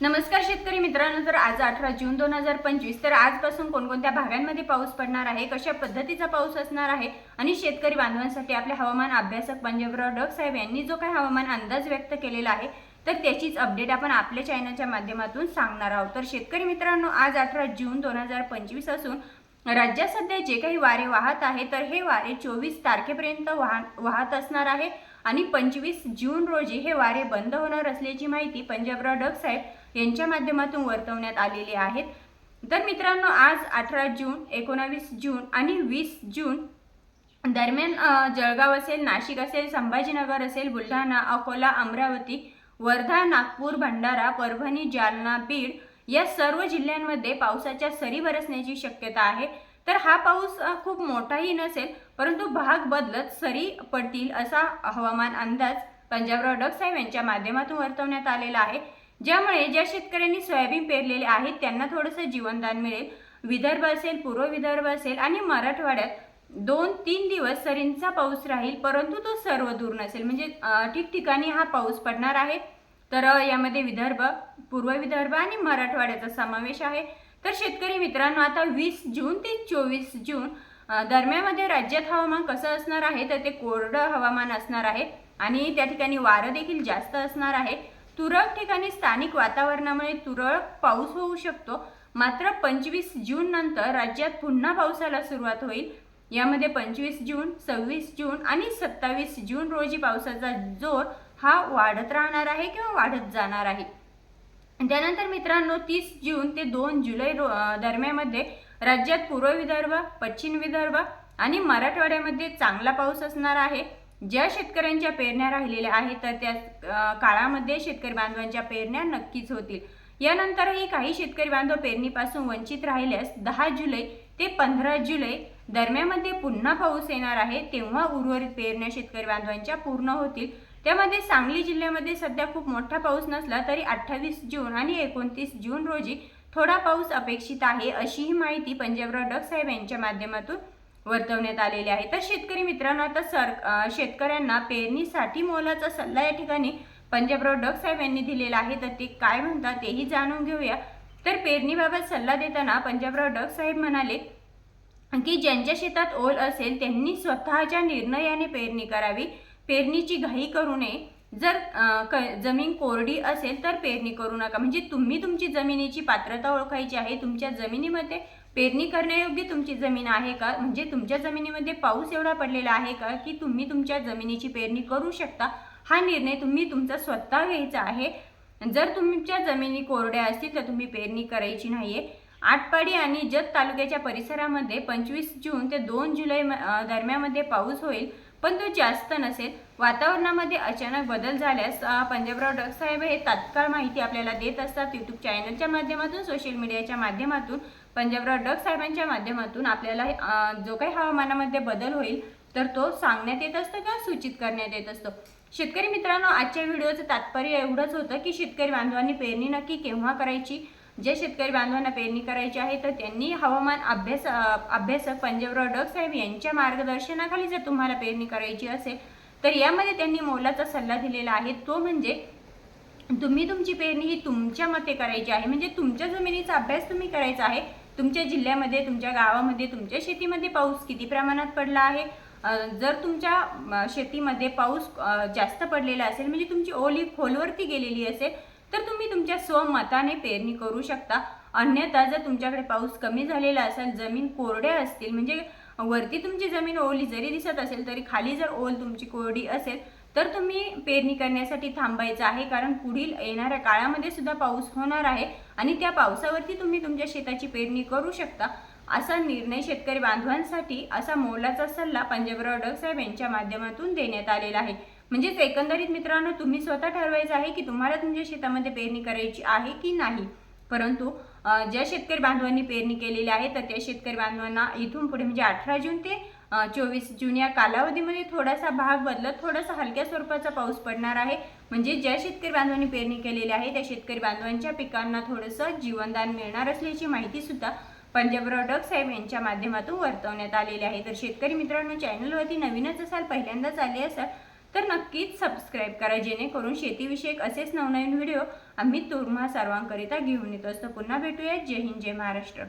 नमस्कार शेतकरी मित्रांनो तर आज अठरा जून दोन हजार पंचवीस तर आजपासून कोणकोणत्या भागांमध्ये पाऊस पडणार आहे कशा पद्धतीचा पाऊस असणार आहे आणि शेतकरी बांधवांसाठी आपले हवामान अभ्यासक पंजाबराव डग साहेब यांनी जो काही हवामान अंदाज व्यक्त केलेला आहे तर त्याचीच अपडेट आपण आपल्या चॅनलच्या माध्यमातून सांगणार आहोत. तर शेतकरी मित्रांनो आज अठरा जून दोन हजार पंचवीस असून राज्यात सध्या जे काही वारे वाहत आहे तर हे वारे चोवीस तारखेपर्यंत वाह वाहत असणार आहे आणि पंचवीस जून रोजी हे वारे बंद होणार असल्याची माहिती पंजाबराव डग साहेब यांच्या माध्यमातून वर्तवण्यात आलेले आहेत. तर मित्रांनो आज अठरा जून एकोणावीस जून आणि वीस जून दरम्यान जळगाव असेल नाशिक असेल संभाजीनगर असेल बुलढाणा अकोला अमरावती वर्धा नागपूर भंडारा परभणी जालना बीड या सर्व जिल्ह्यांमध्ये पावसाच्या सरी बरसण्याची शक्यता आहे. तर हा पाऊस खूप मोठाही नसेल परंतु भाग बदलत सरी पडतील असा हवामान अंदाज पंजाबराव डग साहेब यांच्या माध्यमातून वर्तवण्यात आलेला आहे. ज्यामुळे ज्या शेतकऱ्यांनी सोयाबीन पेरलेले आहेत त्यांना थोडंसं जीवनदान मिळेल. विदर्भ असेल पूर्व विदर्भ असेल आणि मराठवाड्यात दोन तीन दिवस सरींचा पाऊस राहील परंतु तो सर्व दूर नसेल. म्हणजे ठिकठिकाणी हा पाऊस पडणार आहे. तर यामध्ये विदर्भ पूर्व विदर्भ आणि मराठवाड्याचा समावेश आहे. तर शेतकरी मित्रांनो आता वीस जून ते चोवीस जून दरम्यानमध्ये दरम्यामध्ये राज्यात हवामान कसं असणार आहे? तर ते कोरडं हवामान असणार आहे आणि त्या ठिकाणी वारं देखील जास्त असणार आहे. तुरळक ठिकाणी स्थानिक वातावरणामुळे तुरळक पाऊस होऊ शकतो. मात्र पंचवीस जून नंतर राज्यात पुन्हा पावसाला सुरुवात होईल. यामध्ये पंचवीस जून सव्वीस जून आणि सत्तावीस जून रोजी पावसाचा जोर हा वाढत राहणार आहे किंवा वाढत जाणार आहे. त्यानंतर मित्रांनो तीस जून ते दोन जुलै रो दरम्यानमध्ये दरम्यामध्ये राज्यात पूर्व विदर्भ पश्चिम विदर्भ आणि मराठवाड्यामध्ये चांगला पाऊस असणार आहे. ज्या शेतकऱ्यांच्या पेरण्या राहिलेल्या आहेत तर त्या काळामध्ये शेतकरी बांधवांच्या पेरण्या नक्कीच होतील. यानंतरही काही शेतकरी बांधव पेरणीपासून वंचित राहिल्यास दहा जुलै ते पंधरा जुलै दरम्यामध्ये पुन्हा पाऊस येणार आहे तेव्हा उर्वरित पेरण्या शेतकरी बांधवांच्या पूर्ण होतील. त्यामध्ये सांगली जिल्ह्यामध्ये सध्या खूप मोठा पाऊस नसला तरी अठ्ठावीस जून आणि एकोणतीस जून रोजी थोडा पाऊस अपेक्षित आहे अशीही माहिती पंजाबराव डग साहेब यांच्या माध्यमातून वर्तवण्यात आलेले आहे. तर शेतकरी मित्रांनो आता सर शेतकऱ्यांना पेरणीसाठी मोलाचा सल्ला या ठिकाणी पंजाबराव डग साहेब यांनी दिलेला आहे. तर ते काय म्हणतात तेही जाणून घेऊया. तर पेरणीबाबत सल्ला देताना पंजाबराव डग साहेब म्हणाले की ज्यांच्या शेतात ओल असेल त्यांनी स्वतःच्या निर्णयाने पेरणी करावी. पेरणीची घाई करू नये. जर क- जमीन कोरडी असेल तर पेरणी करू नका. म्हणजे तुम्ही तुमची जमिनीची पात्रता ओळखायची आहे. तुमच्या जमिनीमध्ये पेरणी करण्यायोग्य तुमची जमीन आहे का? म्हणजे तुमच्या जमिनीमध्ये पाऊस एवढा पडलेला आहे का की तुम्ही तुमच्या जमिनीची पेरणी करू शकता? हा निर्णय तुम्ही तुमचा स्वतः घ्यायचा आहे. जर तुमच्या जमिनी कोरड्या असतील तर तुम्ही पेरणी करायची नाहीये. आटपाडी आणि जत तालुक्याच्या परिसरामध्ये पंचवीस जून ते दोन जुलै म- दरम्यामध्ये पाऊस होईल पण तो जास्त नसेल. वातावरणामध्ये अचानक बदल झाल्यास पंजाबराव डग साहेब हे तात्काळ माहिती आपल्याला देत असतात. यूट्यूब चॅनलच्या माध्यमातून सोशल मीडियाच्या माध्यमातून. पंजाबराव डग साहेबांच्या माध्यमातून आपल्याला जो काही हवामानामध्ये बदल होईल तर तो सांगण्यात येत असतो किंवा सूचित करण्यात येत असतो. शेतकरी मित्रांनो आजच्या व्हिडिओचं तात्पर्य एवढंच होतं की शेतकरी बांधवांनी पेरणी नक्की केव्हा करायची? जे शेतकरी बांधवांना पेरणी करायची आहे तर त्यांनी हवामान अभ्यास अभ्यासक पंजाबराव डग साहेब यांच्या मार्गदर्शनाखाली जर तुम्हाला पेरणी करायची असेल तर यामध्ये त्यांनी मोलाचा सल्ला दिलेला आहे. तो म्हणजे तुम्ही तुमची पेरणी ही तुमच्या मते करायची आहे. म्हणजे तुमच्या जमिनीचा अभ्यास तुम्ही करायचा आहे. तुमच्या जिल्ह्यामध्ये तुमच्या गावामध्ये तुमच्या शेतीमध्ये पाऊस किती प्रमाणात पडला आहे? जर तुमच्या शेतीमध्ये पाऊस जास्त पडलेला असेल म्हणजे तुमची ओली खोलवरती गेलेली असेल तर तुम्ही तुमच्या स्वमताने पेरणी करू शकता. अन्यथा जर तुमच्याकडे पाऊस कमी झालेला असेल जमीन कोरड्या असतील म्हणजे वरती तुमची जमीन ओली जरी दिसत असेल तरी खाली जर ओल तुमची कोरडी असेल तर तुम्ही पेरणी करण्यासाठी थांबायचं आहे कारण पुढील येणाऱ्या काळामध्ये सुद्धा पाऊस होणार आहे आणि त्या पावसावरती तुम्ही तुमच्या शेताची पेरणी करू शकता असा निर्णय शेतकरी बांधवांसाठी असा मोलाचा सल्ला पंजाबराव डग साहेब यांच्या माध्यमातून देण्यात आलेला आहे. म्हणजेच एकंदरीत मित्रांनो तुम्ही स्वतः ठरवायचं आहे की तुम्हाला तुमच्या शेतामध्ये पेरणी करायची आहे की नाही. परंतु ज्या शेतकरी बांधवांनी पेरणी केलेली आहे तर त्या शेतकरी बांधवांना इथून पुढे म्हणजे अठरा जून ते चोवीस जून या कालावधीमध्ये थोडासा भाग बदलत थोडासा हलक्या स्वरूपाचा पाऊस पडणार आहे. म्हणजे ज्या शेतकरी बांधवांनी पेरणी केलेली आहे त्या शेतकरी बांधवांच्या पिकांना थोडंसं जीवनदान मिळणार असल्याची माहिती सुद्धा पंजाबराव डग साहेब यांच्या माध्यमातून वर्तवण्यात आलेली आहे. तर शेतकरी मित्रांनो चॅनलवरती नवीनच असाल पहिल्यांदाच आले असाल तर नक्कीच सबस्क्राईब करा जेणेकरून शेतीविषयक असेच नवनवीन व्हिडिओ आम्ही तुम्हा सर्वांकरिता घेऊन येतो असतो. पुन्हा भेटूया जय हिंद जय महाराष्ट्र.